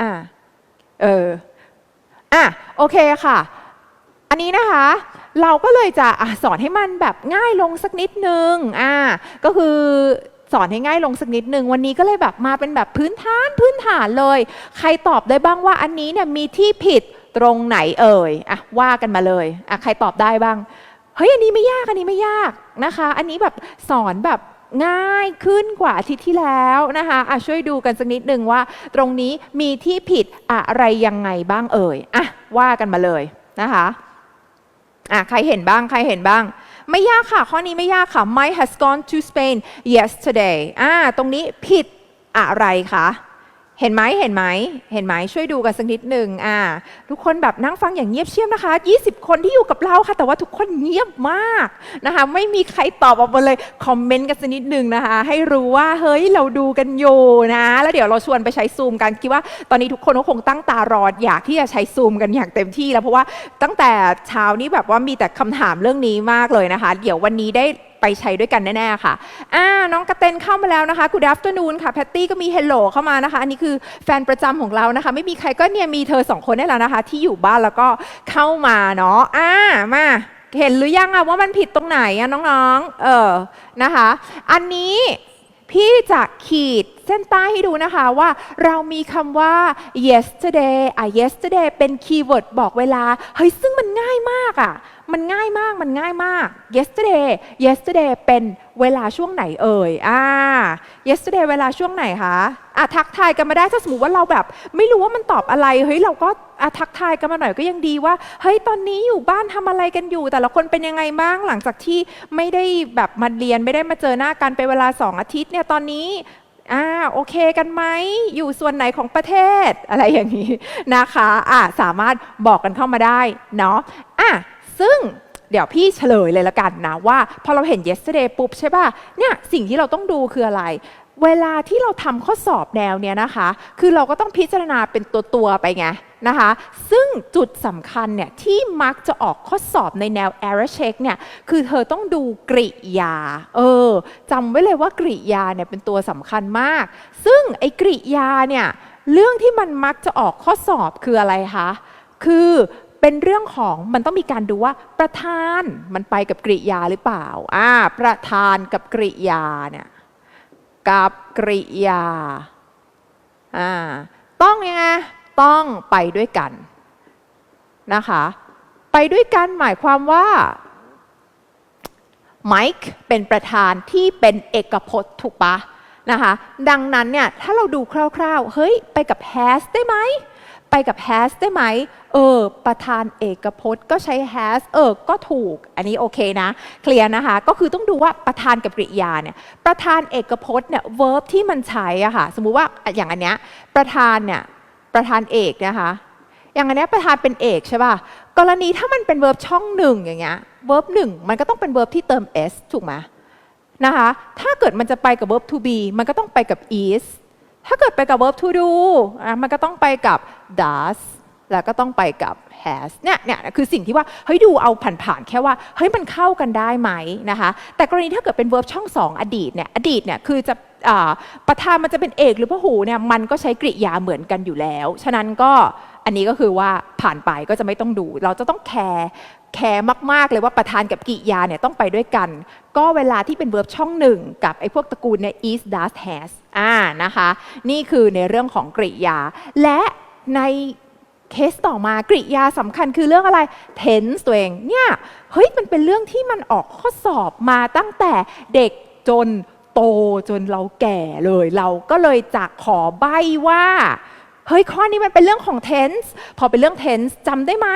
อ่าเอออะโอเคค่ะ อันนี้นะคะ เราก็เลยจะอะสอนให้มันแบบง่ายลงสักนิดนึงอ่าก็คือสอนให้ง่ายลงสักนิดนึง วันนี้ก็เลยแบบมาเป็นแบบพื้นฐานพื้นฐานเลย ใครตอบได้บ้างว่าอันนี้เนี่ยมีที่ผิดตรงไหนเอ่ยอะว่ากันมาเลยอะใครตอบได้บ้างเฮ้ยอันนี้ไม่ยากอันนี้ไม่ยากนะคะ อันนี้แบบสอนแบบ ง่ายขึ้นกว่าอาทิตย์ที่แล้วนะคะอะช่วยดูกันสักนิดหนึ่งว่า ตรงนี้มีที่ผิดอะไรยังไงบ้างเอ่ยอะว่ากันมาเลยนะคะอะใครเห็นบ้างใครเห็นบ้าง ไม่ยากค่ะ ข้อนี้ไม่ยากค่ะ Mike has gone to Spain yesterday อ่าตรงนี้ผิดอะไรคะ เห็นไหมเห็นไหมเห็นไหมช่วยดูกันสักนิดหนึ่งอ่า ทุกคนแบบนั่งฟังอย่างเงียบเชียบนะคะ 20 คนที่อยู่กับเราค่ะ แต่ว่าทุกคนเงียบมากนะคะ ไม่มีใครตอบออกมาเลยคอมเมนต์กันสักนิดหนึ่งนะคะ ให้รู้ว่าเฮ้ยเราดูกันอยู่นะ แล้วเดี๋ยวเราชวนไปใช้ซูมกันคิดว่าตอนนี้ทุกคนก็คงตั้งตารออยากที่จะใช้ซูมกันอย่างเต็มที่แล้วเพราะว่าตั้งแต่เช้านี้แบบว่ามีแต่คำถามเรื่องนี้มากเลยนะคะ เดี๋ยววันนี้ได้ ไปใช้ด้วยกันแน่ๆค่ะอ่าน้องกระเตนเข้ามาแล้วนะคะ Good afternoon ค่ะ แพตตี้ก็มี hello เข้ามานะคะ อันนี้คือแฟนประจำของเรานะคะ ไม่มีใครก็เนี่ยมีเธอสองคนนี่แหละนะคะ ที่อยู่บ้านแล้วก็เข้ามาเนาะอ่ามาเห็นหรือยังอะว่ามันผิดตรงไหนอะน้องๆ เออนะคะ อันนี้พี่จะขีดเส้นใต้ให้ดูนะคะว่าเรามีคำว่า yesterday อะ yesterday เป็นคีย์เวิร์ดบอกเวลา เฮ้ย ซึ่งมันง่ายมากอะ มันง่ายมากมันง่ายมาก yesterday yesterday เป็นเวลาช่วงไหนเอ่ยอ่า yesterday เวลาช่วงไหนคะอะทักทายกันมาได้ถ้าสมมติว่าเราแบบ ไม่รู้ว่ามันตอบอะไรเฮ้ยเราก็อะทักทายกันมาหน่อยก็ยังดีว่าเฮ้ยตอนนี้อยู่บ้านทำอะไรกันอยู่ แต่ละคนเป็นยังไงบ้างหลังจากที่ไม่ได้แบบมาเรียนไม่ได้มาเจอหน้ากันเป็นเวลาสองอาทิตย์เนี่ยตอนนี้อ่าโอเคกันไหมอยู่ส่วนไหนของประเทศอะไรอย่างนี้นะคะอ่าสามารถบอกกันเข้ามาได้เนาะอะ ซึ่งเดี๋ยวพี่เฉลยเลยละกันนะว่า พอเราเห็น yesterday ปุ๊บใช่ป่ะเนี่ยสิ่งที่เราต้องดูคืออะไร เวลาที่เราทำข้อสอบแนวเนี้ยนะคะ คือเราก็ต้องพิจารณาเป็นตัวตัวไปไงนะคะ ซึ่งจุดสำคัญเนี่ยที่มักจะออกข้อสอบในแนว error check เนี่ยคือเธอต้องดูกริยา เออจำไว้เลยว่ากริยาเนี่ยเป็นตัวสำคัญมาก ซึ่งไอ้กริยาเนี่ยเรื่องที่มันมักจะออกข้อสอบคืออะไรคะ คือ เป็นเรื่องของมันต้องมีการดูว่าประธานมันไปกับกริยาหรือเปล่าอ่าประธานกับกริยาเนี่ยกับกริยาอ่าต้องยังไงต้องไปด้วยกันนะคะไปด้วยกันหมายความว่าไมค์เป็นประธานที่เป็นเอกพจน์ถูกปะนะคะดังนั้นเนี่ยถ้าเราดูคร่าวๆ เฮ้ย ไปกับ has ได้ไหม ไปกับ has ได้ไหม เออ ประธานเอกพจน์ก็ใช้ has เออ ก็ถูก อันนี้โอเคนะ เคลียร์นะคะ ก็คือต้องดูว่าประธานกับกริยาเนี่ย ประธานเอกพจน์เนี่ย verb ที่มันใช้อะค่ะ สมมุติว่าอย่างอันเนี้ย ประธานเนี่ย ประธานเอกนะคะ อย่างอันเนี้ยประธานเป็นเอกใช่ป่ะ กรณีถ้ามันเป็น verb ช่องหนึ่งอย่างเงี้ย verb หนึ่งมันก็ต้องเป็น verb ที่เติม s ถูกไหมนะคะ ถ้าเกิดมันจะไปกับ verb to be มันก็ต้องไปกับ is ถ้าเกิดไปกับ verb to do อะมันก็ต้องไปกับ does แล้วก็ต้องไปกับ has เนี่ยเนี่ยคือสิ่งที่ว่าเฮ้ยดูเอาผ่านๆแค่ว่าเฮ้ยมันเข้ากันได้ไหมนะคะแต่กรณีถ้าเกิดเป็น verb ช่องสองอดีตเนี่ยอดีตเนี่ยคือจะอประธานมันจะเป็นเอกหรือพหูเนี่ยมันก็ใช้กริยาเหมือนกันอยู่แล้ว ฉะนั้นก็ อันนี้ก็คือว่าผ่านไปก็จะไม่ต้องดู เราจะต้องแคร์แคร์มาก ๆ เลยว่าประธานกับกริยาเนี่ยต้องไปด้วยกัน ก็เวลาที่เป็น verb ช่องหนึ่งกับไอ้พวกตระกูลเนี่ย is does has อ่านะคะ นี่คือในเรื่องของกริยา และในเคสต่อมากริยาสำคัญคือเรื่องอะไร tense ตัวเองเนี่ยเฮ้ยมันเป็นเรื่องที่มันออกข้อสอบมาตั้งแต่เด็กจนโตจนเราแก่เลย เราก็เลยจะขอใบว่า เฮ้ยข้อนี้มันเป็นเรื่องของ tense พอเป็นเรื่อง tense จำได้ไหม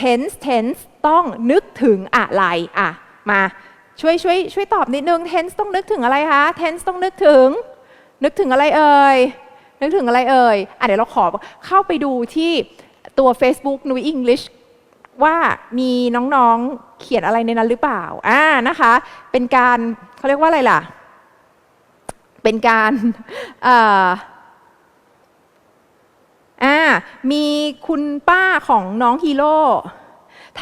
tense tense ต้องนึกถึงอะไรอะมาช่วยช่วยช่วยตอบนิดนึง tense ต้องนึกถึงอะไรคะ tense ต้องนึกถึง นึกถึงอะไรเอ่ยนึกถึงอะไรเอ่ยอะเดี๋ยวเราขอเข้าไปดูที่ตัว Facebook New English ว่ามีน้องๆเขียนอะไรในนั้นหรือเปล่าอ่านะคะ เป็นการเขาเรียกว่าอะไรล่ะ เป็นการเอ่อ อ่ามีคุณป้าของน้องฮีโร่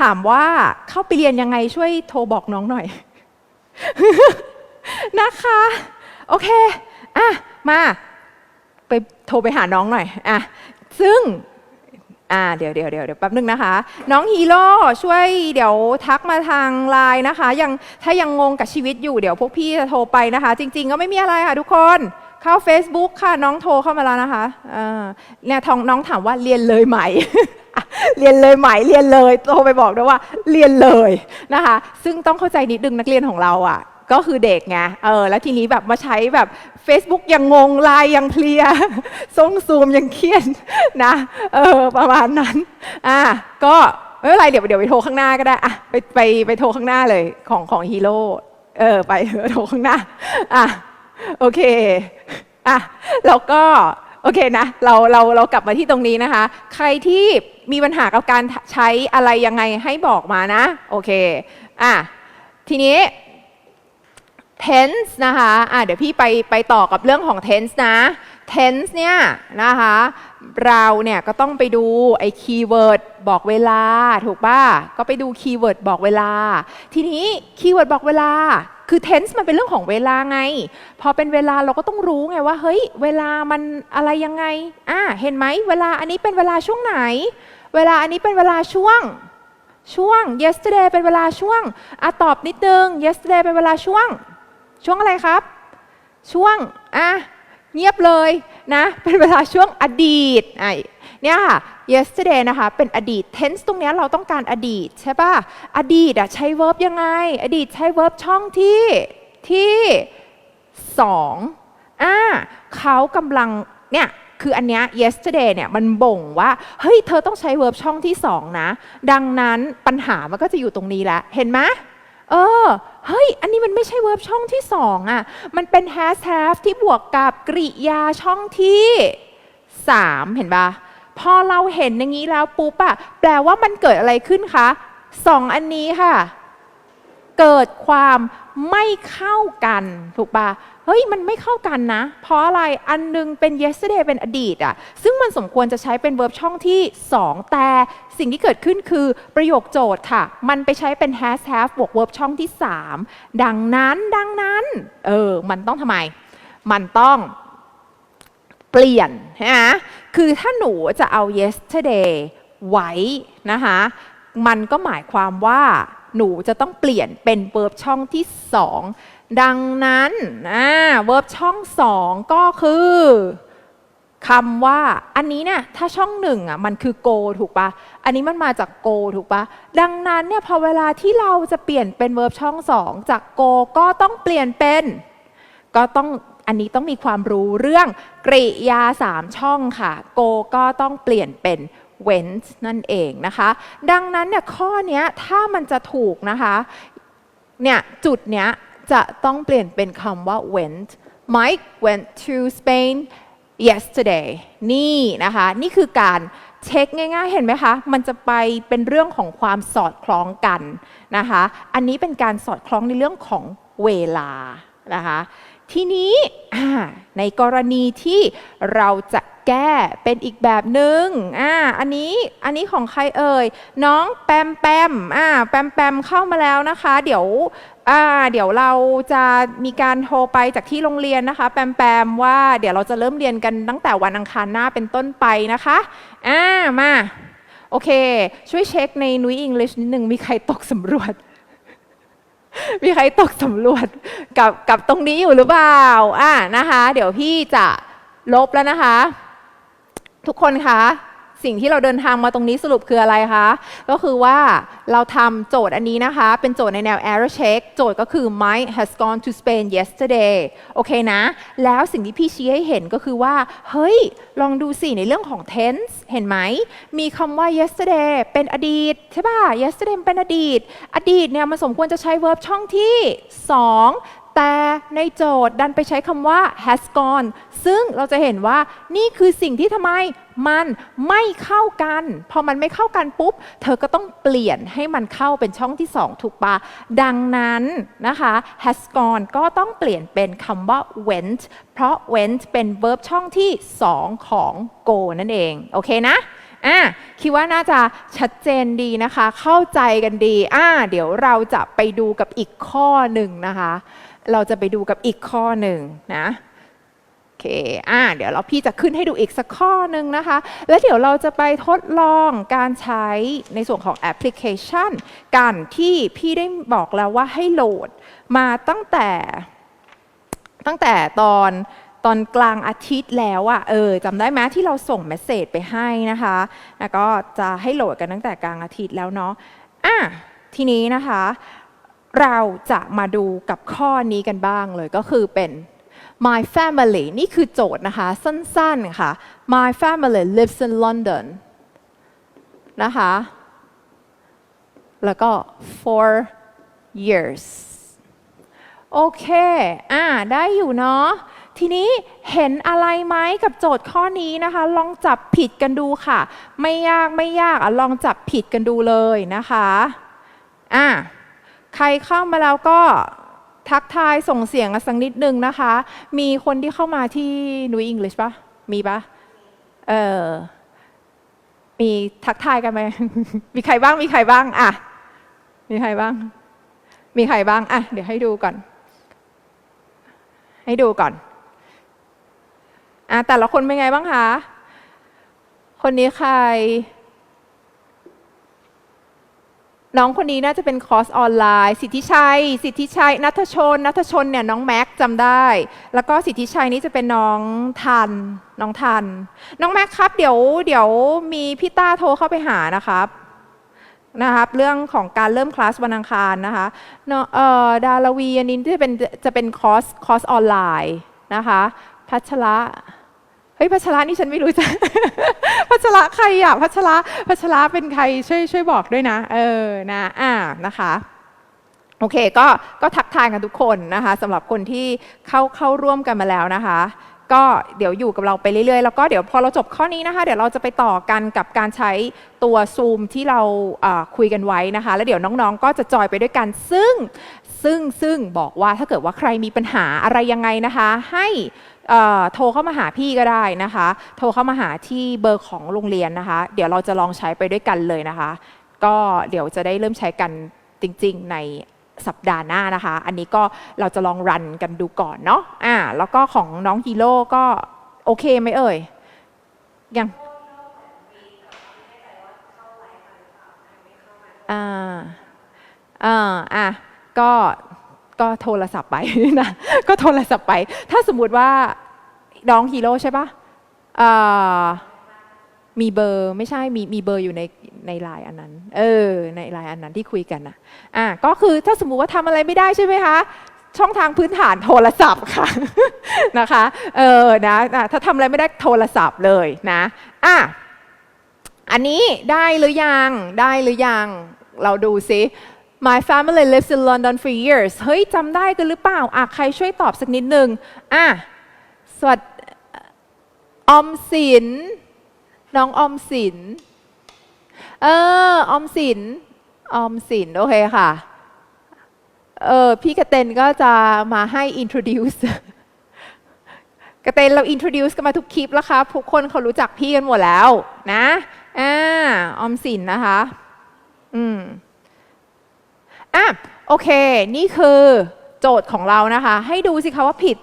ถามว่าเข้าไปเรียนยังไงช่วยโทรบอกน้องหน่อย นะคะ โอเคอะมา ไปโทรไปหาน้องหน่อยอะซึ่งอ่าเดี๋ยวเดี๋ยวเดี๋ยวเดี๋ยวแป๊บนึงนะคะ น้องฮีโร่ช่วยเดี๋ยวทักมาทางไลน์นะคะ ยังถ้ายังงงกับชีวิตอยู่เดี๋ยวพวกพี่จะโทรไปนะคะ จริง ๆ ก็ไม่มีอะไรค่ะทุกคน เข้า Facebook ค่ะน้องโทรเข้ามาแล้วนะคะเนี่ยทองน้องถามว่าเรียนเลยไหม เรียนเลยไหมเรียนเลยโทรไปบอกด้วยว่าเรียนเลยนะคะ ซึ่งต้องเข้าใจนิดนึงนักเรียนของเราอะก็คือเด็กไง เออ แล้วทีนี้แบบมาใช้แบบ Facebook ยังงงไลน์ยังเพลียส่งซูมยังเครียดนะ เออ ประมาณนั้น อะ ก็ไม่เป็นไรเดี๋ยวเดี๋ยวไปโทรข้างหน้าก็ได้ อะ ไปไปไปโทรข้างหน้าเลยของของฮีโร่ เออ ไปโทรข้างหน้า อะ โอเคอะแล้วก็โอเคนะเราเราเรากลับมาที่ตรงนี้นะคะ ใครที่มีปัญหากับการใช้อะไรยังไงให้บอกมานะ โอเคอะทีนี้ tense นะคะอะเดี๋ยวพี่ไปไปต่อกับเรื่องของ tense นะ tense เนี่ยนะคะเราเนี่ยก็ต้องไปดูไอ้คีย์เวิร์ดบอกเวลาถูกป่ะก็ไปดูคีย์เวิร์ดบอกเวลา ทีนี้คีย์เวิร์ดบอกเวลาคือ tense มันเป็นเรื่องของเวลาไง พอเป็นเวลาเราก็ต้องรู้ไงว่า เฮ้ย เวลามันอะไรยังไงอะเห็นไหมเวลาอันนี้เป็นเวลาช่วงไหน เวลาอันนี้เป็นเวลาช่วงช่วง yesterday เป็นเวลาช่วงอะตอบนิดนึง yesterday เป็นเวลาช่วง ช่วงอะไรครับ ช่วงอะ เงียบเลยนะเป็นเวลาช่วงอดีตไอเนี่ยค่ะ yesterday นะคะเป็นอดีต tense ตรงนี้เราต้องการอดีตใช่ป่ะอดีตอะใช้ verb ยังไง อดีตใช้ verb ช่องที่ที่สองอ่าเขากำลังเนี่ยคืออันเนี้ย yesterday เนี่ยมันบ่งว่า เฮ้ย เธอต้องใช้ verb ช่องที่สองนะ ดังนั้นปัญหามันก็จะอยู่ตรงนี้แหละเห็นไหม เออ เฮ้ย อันนี้มันไม่ใช่เวิร์บช่องที่สองอะ มันเป็น has have ที่บวกกับกริยาช่องที่สามเห็นปะพอเราเห็นอย่างนี้แล้วปุ๊บอะแปลว่ามันเกิดอะไรขึ้นคะสองอันนี้ค่ะ เกิดความไม่เข้ากันถูกปะเฮ้ยมันไม่เข้ากันนะ เพราะอะไรอันหนึงเป็น yesterday เป็นอดีตอะซึ่งมันสมควรจะใช้เป็น verb ช่องที่ 2 แต่สิ่งที่เกิดขึ้นคือประโยคโจทย์ค่ะ มันไปใช้เป็น has have บวก verb ช่องที่ 3 ดังนั้นดังนั้นเออมันต้องทำไม มันต้องเปลี่ยนใช่ไหมคือถ้าหนูจะเอา yesterday ไว้นะคะมันก็หมายความว่า หนูจะต้องเปลี่ยนเป็น verb ช่องที่สองดังนั้นอ่า verb ช่องสองก็คือคำว่าอันนี้เนี่ยถ้าช่องหนึ่งอะมันคือ go ถูกปะอันนี้มันมาจาก go ถูกปะดังนั้นเนี่ยพอเวลาที่เราจะเปลี่ยนเป็น verb ช่องสองจาก go ก็ต้องเปลี่ยนเป็น ก็ต้องอันนี้ต้องมีความรู้เรื่องกริยาสามช่องค่ะ go ก็ต้องเปลี่ยนเป็น went นั่นเองนะคะ ดังนั้นเนี่ยข้อนี้ถ้ามันจะถูกนะคะเนี่ยจุดเนี้ยจะต้องเปลี่ยนเป็นคำว่า went Mike went to Spain yesterday นี่นะคะ นี่คือการเช็คง่ายๆ เห็นไหมคะ มันจะไปเป็นเรื่องของความสอดคล้องกันนะคะ อันนี้เป็นการสอดคล้องในเรื่องของเวลานะคะ ทีนี้ในกรณีที่เราจะแก้เป็นอีกแบบหนึ่งอ่า อันนี้อันนี้ของใครเอ่ย น้องแปมแปมอ่าแปมแปมเข้ามาแล้วนะคะ เดี๋ยวอ่าเดี๋ยวเราจะมีการโทรไปจากที่โรงเรียนนะคะ แปมแปมว่าเดี๋ยวเราจะเริ่มเรียนกันตั้งแต่วันอังคารหน้าเป็นต้นไปนะคะอ่ามา โอเค ช่วยเช็คในนุ้ยอังกฤษนิดนึงมีใครตกสำรวจ มีใครตกสำรวจกับกับตรงนี้อยู่หรือเปล่าอ่านะคะ เดี๋ยวพี่จะลบแล้วนะคะ ทุกคนคะ สิ่งที่เราเดินทางมาตรงนี้สรุปคืออะไรคะ ก็คือว่าเราทำโจทย์อันนี้นะคะ เป็นโจทย์ในแนว error check โจทย์ก็คือ Mike has gone to Spain yesterday โอเคนะ แล้วสิ่งที่พี่ชี้ให้เห็นก็คือว่า เฮ้ย ลองดูสิในเรื่องของ tense เห็นไหม มีคำว่า yesterday เป็นอดีต ใช่ป่ะ yesterday เป็นอดีต อดีตเนี่ยมันสมควรจะใช้ verb ช่องที่ 2 แต่ในโจทย์ดันไปใช้คำว่า has gone ซึ่งเราจะเห็นว่านี่คือสิ่งที่ทำไมมันไม่เข้ากัน พอมันไม่เข้ากันปุ๊บ เธอก็ต้องเปลี่ยนให้มันเข้าเป็นช่องที่ 2 ถูกปะดังนั้นนะคะ has gone ก็ต้องเปลี่ยนเป็นคำว่า went เพราะ went เป็น verb ช่องที่ 2 ของ go นั่นเอง โอเคนะอะคิดว่าน่าจะชัดเจนดีนะคะ เข้าใจกันดีอ่าเดี๋ยวเราจะไปดูกับอีกข้อหนึ่งนะคะ เราจะไปดูกับอีกข้อหนึ่งนะโอเคอ่าเดี๋ยวเราพี่จะขึ้นให้ดูอีกสักข้อหนึ่งนะคะ แล้วเดี๋ยวเราจะไปทดลองการใช้ในส่วนของแอปพลิเคชัน กันที่พี่ได้บอกแล้วว่าให้โหลดมาตั้งแต่ตั้งแต่ตอนตอนกลางอาทิตย์แล้วอะเออจำได้ไหมที่เราส่งเมสเซจไปให้นะคะ แล้วก็จะให้โหลดกันตั้งแต่กลางอาทิตย์แล้วเนาะอะทีนี้นะคะ เราจะมาดูกับข้อนี้กันบ้างเลยก็คือเป็น My family นี่คือโจทย์นะคะ สั้นๆค่ะ My family lives in London นะคะ แล้วก็ for years โอเค อ่า ได้อยู่เนาะ ทีนี้เห็นอะไรไหมกับโจทย์ข้อนี้นะคะ ลองจับผิดกันดูค่ะ ไม่ยากไม่ยากอะลองจับผิดกันดูเลยนะคะ อ่า ใครเข้ามาแล้วก็ทักทายส่งเสียงกันสักนิดนึงนะคะ มีคนที่เข้ามาที่นุยอังกฤษปะมีปะเออมีทักทายกันไหม มีใครบ้าง มีใครบ้าง อะ มีใครบ้าง มีใครบ้าง อะ เดี๋ยวให้ดูก่อน ให้ดูก่อน อะ แต่ละคนเป็นไงบ้างคะ คนนี้ใคร น้องคนนี้น่าจะเป็นคอร์สออนไลน์ สิทธิชัย สิทธิชัยนัทชน นัทชนเนี่ยน้องแม็กจำได้ แล้วก็สิทธิชัยนี่จะเป็นน้องทัน น้องทัน น้องแม็กครับ เดี๋ยวเดี๋ยวมีพี่ต้าโทรเข้าไปหานะครับนะครับเรื่องของการเริ่มคลาสวันอังคารนะคะเนอะเอ่อดาราวีอันนี้จะเป็นจะเป็นคอร์สคอร์สออนไลน์นะคะ พัชระ เฮ้ยพัชระนี่ฉันไม่รู้จักพัชระใครอะพัชระพัชระเป็นใครช่วยช่วยบอกด้วยนะ เออนะอ่านะคะโอเคก็ก็ทักทายกันทุกคนนะคะสำหรับคนที่เข้าเข้าร่วมกันมาแล้วนะคะ ก็เดี๋ยวอยู่กับเราไปเรื่อยๆ แล้วก็เดี๋ยวพอเราจบข้อนี้นะคะ เดี๋ยวเราจะไปต่อกันกับการใช้ตัวซูมที่เราคุยกันไว้นะคะ แล้วเดี๋ยวน้องๆ ก็จะจอยไปด้วยกัน ซึ่งซึ่งซึ่งบอกว่าถ้าเกิดว่าใครมีปัญหาอะไรยังไงนะคะ ให้ โทรเข้ามาหาพี่ก็ได้นะคะ โทรเข้ามาหาที่เบอร์ของโรงเรียนนะคะ เดี๋ยวเราจะลองใช้ไปด้วยกันเลยนะคะ ก็เดี๋ยวจะได้เริ่มใช้กันจริง ๆ ในสัปดาห์หน้านะคะ อันนี้ก็เราจะลองรันกันดูก่อนเนาะอ่าแล้วก็ของน้องฮีโร่ก็โอเคไหมเอ่ย ยังอ่าอ่าอะก็ ก็โทรศัพท์ไปนะก็โทรศัพท์ไป ถ้าสมมุติว่าน้องฮีโร่ใช่ปะอ่ามีเบอร์ไม่ใช่มีมีเบอร์อยู่ในในไลน์อันนั้น เออ ในไลน์อันนั้นที่คุยกันนะอะก็คือถ้าสมมุติว่าทำอะไรไม่ได้ใช่ไหมคะ ช่องทางพื้นฐานโทรศัพท์ค่ะนะคะเออนะอะถ้าทำอะไรไม่ได้โทรศัพท์เลยนะอะอันนี้ได้หรือยังได้หรือยังเราดูซิ My family lives in London for years เฮ้ยจำได้กันหรือเปล่าอะใครช่วยตอบสักนิดนึงอะสวัสดีออมสิน น้องอมสิน เออ อมสิน อมสิน โอเคค่ะ เออ พี่กระเตนก็จะมาให้ introduce กระเตนเรา introduce กันมาทุกคลิปแล้วครับทุกคนเขารู้จักพี่กันหมดแล้ว นะ อ่า อมสินนะคะ อืม อะโอเค นี่คือโจทย์ของเรานะคะ ให้ดูสิคะว่าผิด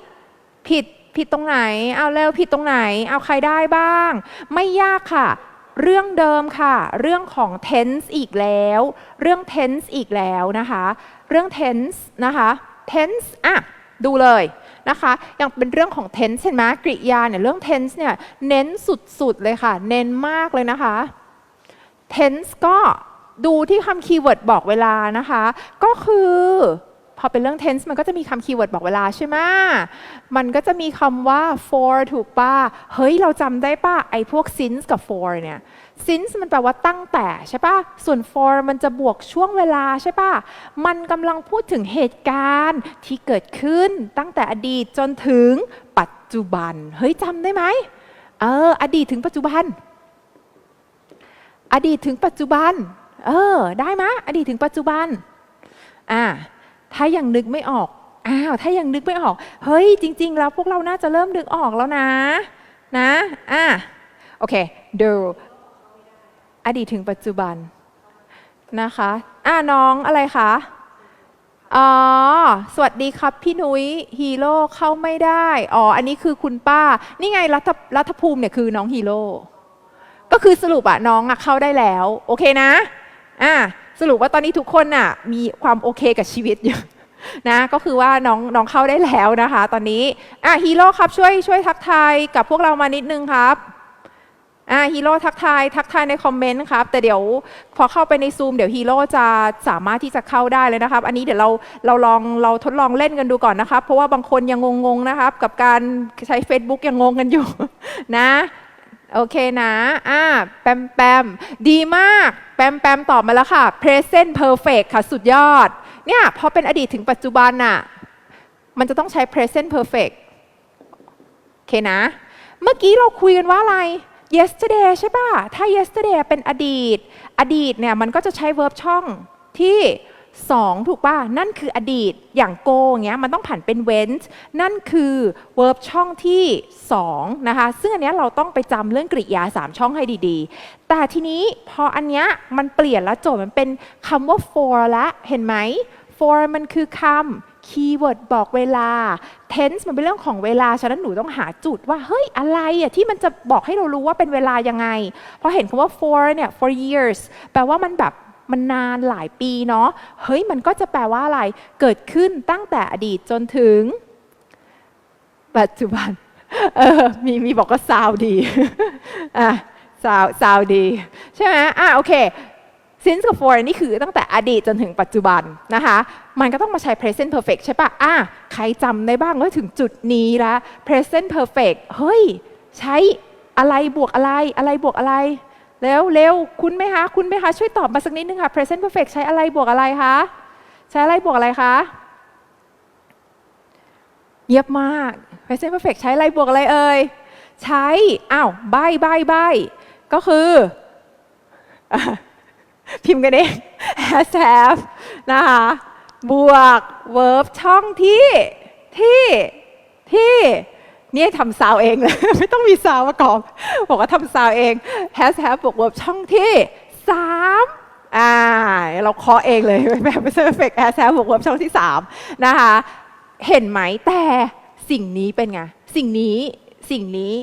ผิดผิดตรงไหน เอาเร็วผิดตรงไหน เอาใครได้บ้าง ไม่ยากค่ะ เรื่องเดิมค่ะ เรื่องของ tense อีกแล้ว เรื่อง tense อีกแล้วนะคะ เรื่อง tense นะคะ tense อะดูเลยนะคะอย่างเป็นเรื่องของ tense เห็นไหมกริยาเนี่ยเรื่อง tense เนี่ยเน้นสุดๆเลยค่ะ เน้นมากเลยนะคะ tense ก็ ดูที่คำคีย์เวิร์ดบอกเวลานะคะ ก็คือพอเป็นเรื่อง tense มันก็จะมีคำคีย์เวิร์ดบอกเวลาใช่ไหมมันก็จะมีคำว่า for ถูกป่ะ เฮ้ย เราจำได้ป่ะ ไอ้พวก since กับ for เนี่ย since มันแปลว่าตั้งแต่ใช่ป่ะ ส่วน for มันจะบวกช่วงเวลาใช่ป่ะ มันกำลังพูดถึงเหตุการณ์ที่เกิดขึ้นตั้งแต่อดีตจนถึงปัจจุบัน เฮ้ยจำได้ไหม เออ อดีตถึงปัจจุบัน อดีตถึงปัจจุบัน เออ ได้ไหมอดีตถึงปัจจุบัน อ่า ถ้ายังนึกไม่ออก อ้าว ถ้ายังนึกไม่ออก เฮ้ย จริง ๆ แล้วพวกเราน่าจะเริ่มนึกออกแล้วนะ นะ อ่า โอเค ดูอดีตถึงปัจจุบัน นะคะ อ่าน้องอะไรคะ อ๋อ สวัสดีครับพี่นุ้ยฮีโร่เข้าไม่ได้ อ๋อ อันนี้คือคุณป้า นี่ไงรัฐรัฐภูมิเนี่ยคือน้องฮีโร่ ก็คือสรุปอะน้องอะเข้าได้แล้ว โอเคนะ อะสรุปว่าตอนนี้ทุกคนอะมีความโอเคกับชีวิตอยู่นะก็คือว่าน้องน้องเข้าได้แล้วนะคะ ตอนนี้อะฮีโร่ครับช่วยช่วยทักทายกับพวกเรามานิดนึงครับอ่าฮีโร่ทักทายทักทายในคอมเมนต์ครับ แต่เดี๋ยวพอเข้าไปในซูมเดี๋ยวฮีโร่จะสามารถที่จะเข้าได้เลยนะครับ อันนี้เดี๋ยวเราเราลองเราทดลองเล่นกันดูก่อนนะครับ เพราะว่าบางคนยังงงๆนะครับ กับการใช้ Facebook ยังงงกันอยู่นะ โอเคนะอ่าแปมแปมดีมาก แปมแปมตอบมาแล้วค่ะ present perfect ค่ะ สุดยอด เนี่ยพอเป็นอดีตถึงปัจจุบันน่ะ มันจะต้องใช้ present perfect โอเคนะ เมื่อกี้เราคุยกันว่าอะไร yesterday ใช่ป่ะ ถ้า yesterday เป็นอดีต อดีตเนี่ยมันก็จะใช้ verb ช่องที่ 2 ถูกป่ะ นั่นคืออดีตอย่าง go อย่างเงี้ยมันต้องผันเป็น went นั่นคือ verb ช่องที่ 2 นะคะ ซึ่งอันเนี้ยเราต้องไปจำเรื่องกริยา 3 ช่องให้ดีๆ แต่ทีนี้พออันเนี้ยมันเปลี่ยนแล้วโจทย์มันเป็นคำว่า for ละเห็นไหม for มันคือคำคีย์เวิร์ดบอกเวลา tense มันเป็นเรื่องของเวลา ฉะนั้นหนูต้องหาจุดว่า เฮ้ย อะไรอะที่มันจะบอกให้เรารู้ว่าเป็นเวลายังไง พอเห็นคำว่า for เนี่ย for years แปลว่ามันแบบ มันนานหลายปีเนาะเฮ้ยมันก็จะแปลว่าอะไรเกิดขึ้นตั้งแต่อดีตจนถึง ปัจจุบันเออมีมีบอกว่าซาวดีอะซาวซาวดี ใช่ไหมอะโอเค since กับ for นี่คือตั้งแต่อดีตจนถึงปัจจุบันนะคะ มันก็ต้องมาใช้ present perfect ใช่ปะอะใครจำได้บ้างว่าถึงจุดนี้ละ present perfect เฮ้ย ใช้อะไรบวกอะไร อะไรบวกอะไร เร็วเร็วคุณไหมคะคุณไหมคะช่วยตอบมาสักนิดนึงค่ะ present perfect ใช้อะไรบวกอะไรคะใช้อะไรบวกอะไรคะเยียบมาก present perfect ใช้อะไรบวกอะไรเอ่ยใช้อ้าวใบใบใบก็คือ พิมพ์กันเอง has have นะคะบวก verb ช่องที่ที่ที่ เนี่ยทำซาวเองเลย ไม่ต้องมีซาวประกอบ บอกว่าทำซาวเอง has have บวก verb ช่องที่สามอ่าเราเคาะเองเลยแบบ perfect has have บวก verb ช่องที่สามนะคะเห็นไหมแต่สิ่งนี้เป็นไง สิ่งนี้สิ่งนี้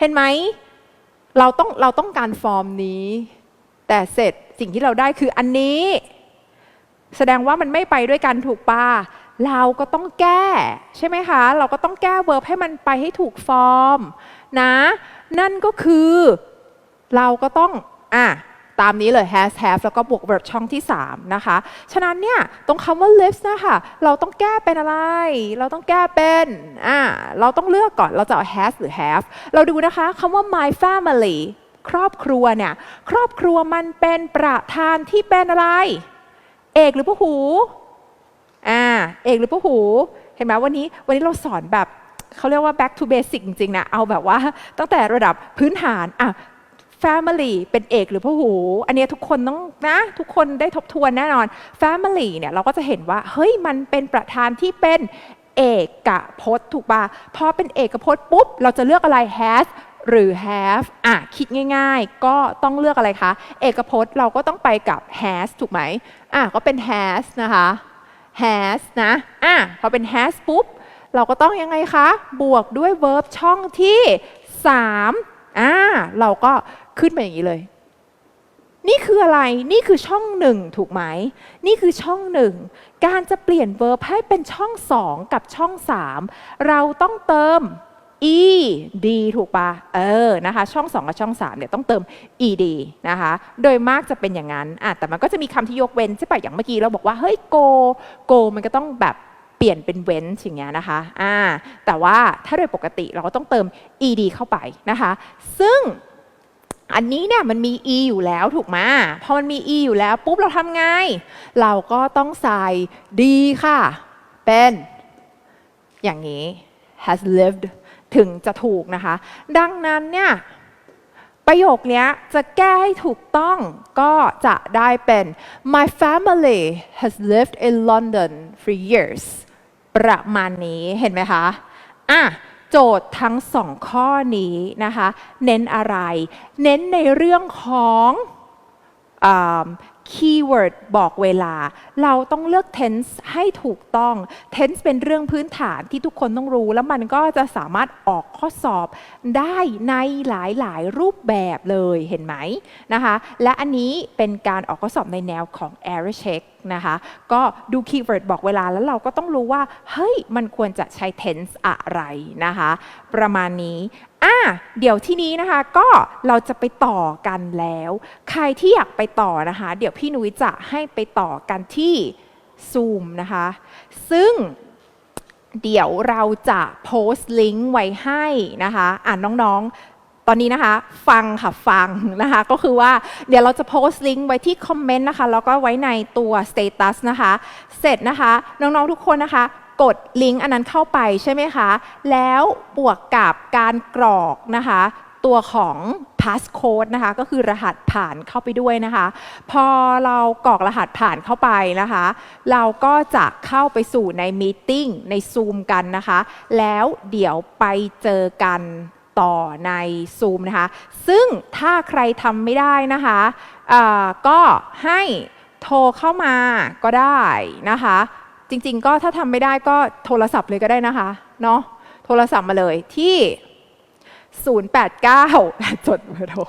เห็นไหมเราต้องเราต้องการฟอร์มนี้ แต่เสร็จสิ่งที่เราได้คืออันนี้ แสดงว่ามันไม่ไปด้วยกันถูกปะ เราก็ต้องแก้ใช่ไหมคะ เราก็ต้องแก้เวิร์บให้มันไปให้ถูกฟอร์มนะ นั่นก็คือเราก็ต้องอะตามนี้เลย has have แล้วก็บวก verb ช่องที่ 3 นะคะ ฉะนั้นเนี่ย ตรงคำว่า lives นะคะเราต้องแก้เป็นอะไร เราต้องแก้เป็นอะเราต้องเลือกก่อนเราจะเอา has หรือ have เราดูนะคะคำว่า my family ครอบครัวเนี่ย ครอบครัวมันเป็นประธานที่เป็นอะไร เอกหรือผู้หู อ่าเอกหรือผู้หู เห็นไหมวันนี้วันนี้เราสอนแบบเขาเรียกว่า back to basic จริงๆนะเอาแบบว่าตั้งแต่ระดับพื้นฐานอะ family เป็นเอกหรือผู้หู อันนี้ทุกคนต้องนะทุกคนได้ทบทวนแน่นอน family เนี่ยเราก็จะเห็นว่า เฮ้ยมันเป็นประธานที่เป็นเอกพจน์ถูกปะพอเป็นเอกพจน์ปุ๊บ เราจะเลือกอะไร has หรือ have อะคิดง่ายๆ ก็ต้องเลือกอะไรคะ เอกพจน์เราก็ต้องไปกับ has ถูกไหมอะก็เป็น has นะคะ has นะอะพอเป็น has ปุ๊บ เราก็ต้องยังไงคะ บวกด้วย verb ช่องที่ 3อ่าเราก็ขึ้นไปอย่างนี้เลย นี่คืออะไร นี่คือช่องหนึ่งถูกไหม นี่คือช่องหนึ่ง การจะเปลี่ยน verb ให้เป็นช่องสองกับช่องสามเราต้องเติม ed ถูกปะเออนะคะช่อง 2 กับช่อง 3เนี่ยต้องเติม ed นะคะ โดยมากจะเป็นอย่างนั้นอะแต่มันก็จะมีคำที่ยกเว้นใช่ปะอย่างเมื่อกี้เราบอกว่า เฮ้ย go go มันก็ต้องแบบเปลี่ยนเป็นเว้นอย่างเงี้ยนะคะอ่าแต่ว่าถ้าโดยปกติเราก็ต้องเติม ed เข้าไปนะคะ ซึ่งอันนี้เนี่ยมันมี e อยู่แล้วถูกไหมพอมันมี e อยู่แล้วปุ๊บเราทำไง เราก็ต้องใส่ d ค่ะ เป็น อย่างนี้ has lived ถึงจะถูกนะคะ ดังนั้นเนี่ยประโยคนี้จะแก้ให้ถูกต้องก็จะได้เป็น my family has lived in London for years ประมาณนี้เห็นไหมคะอะโจทย์ทั้งสองข้อนี้นะคะ เน้นอะไร เน้นในเรื่องของ คีย์เวิร์ดบอกเวลา เราต้องเลือก tense ให้ถูกต้อง tense เป็นเรื่องพื้นฐานที่ทุกคนต้องรู้ แล้วมันก็จะสามารถออกข้อสอบได้ในหลายๆ รูปแบบเลยเห็นไหมนะคะ และอันนี้เป็นการออกข้อสอบในแนวของ error check นะคะ ก็ดู keyword บอกเวลาแล้วเราก็ต้องรู้ว่า เฮ้ย มันควรจะใช้ tense อะไรนะคะ ประมาณนี้อะเดี๋ยวที่นี้นะคะก็เราจะไปต่อกันแล้ว ใครที่อยากไปต่อนะคะ เดี๋ยวพี่นุ้ยจะให้ไปต่อกันที่ Zoom นะคะ ซึ่งเดี๋ยวเราจะโพสต์ลิงก์ไว้ให้นะคะ อ่านน้องๆ อนนี้นะคะ ฟังค่ะฟังนะคะ ก็คือว่าเดี๋ยวเราจะโพสต์ลิงก์ไว้ที่คอมเมนต์นะคะ แล้วก็ไว้ในตัวสเตตัสนะคะ เสร็จนะคะ น้องๆทุกคนนะคะ กดลิงก์อันนั้นเข้าไปใช่ไหมคะ แล้วบวกกับการกรอกนะคะตัวของ passcode นะคะก็คือรหัสผ่านเข้าไปด้วยนะคะ พอเรากรอกรหัสผ่านเข้าไปนะคะ เราก็จะเข้าไปสู่ในมีติ้งใน Zoom กันนะคะ แล้วเดี๋ยวไปเจอกัน ต่อใน Zoom นะคะ ซึ่งถ้าใครทำไม่ได้นะคะก็ให้โทรเข้ามาก็ได้นะคะ จริงๆก็ถ้าทำไม่ได้ก็โทรศัพท์เลยก็ได้นะคะเนาะโทรศัพท์มาเลยที่ 089 จดเบอร์โทร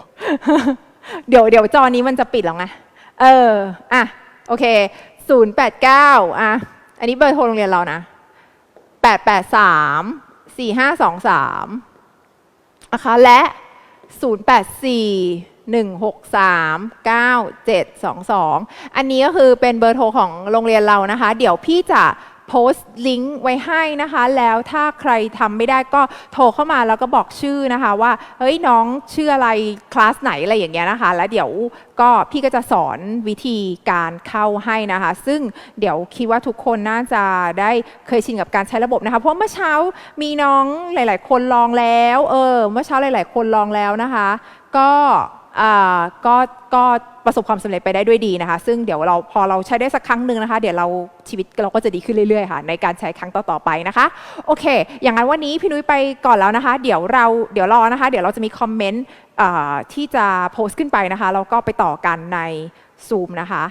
เดี๋ยวเดี๋ยวจอนี้มันจะปิดแล้วไงเอออะโอเค 089อะอันนี้เบอร์โทรโรงเรียนเรานะ 883 4523 นะคะและ 084 163 9722 อันนี้ก็คือเป็นเบอร์โทรของโรงเรียนเรานะคะ เดี๋ยวพี่จะ โพสต์ลิงก์ไว้ให้นะคะ แล้วถ้าใครทำไม่ได้ก็โทรเข้ามาแล้วก็บอกชื่อนะคะ ว่าเฮ้ยน้องชื่ออะไรคลาสไหนอะไรอย่างเงี้ยนะคะ แล้วเดี๋ยวก็พี่ก็จะสอนวิธีการเข้าให้นะคะ ซึ่งเดี๋ยวคิดว่าทุกคนน่าจะได้เคยชินกับการใช้ระบบนะคะ เพราะเมื่อเช้ามีน้องหลาย ๆ คนลองแล้ว เออ เมื่อเช้าหลาย ๆ คนลองแล้วนะคะ ก็ ก็ก็ประสบความสำเร็จไปได้ด้วยดีนะคะ ซึ่งเดี๋ยวเราพอเราใช้ได้สักครั้งหนึ่งนะคะ เดี๋ยวเราชีวิตเราก็จะดีขึ้นเรื่อยๆค่ะ ในการใช้ครั้งต่อๆไปนะคะ โอเค อย่างนั้นวันนี้พี่นุ้ยไปก่อนแล้วนะคะ เดี๋ยวเราเดี๋ยวรอนะคะ เดี๋ยวเราจะมีคอมเมนต์ที่จะโพสต์ขึ้นไปนะคะแล้วก็ไปต่อกันในซูมนะคะ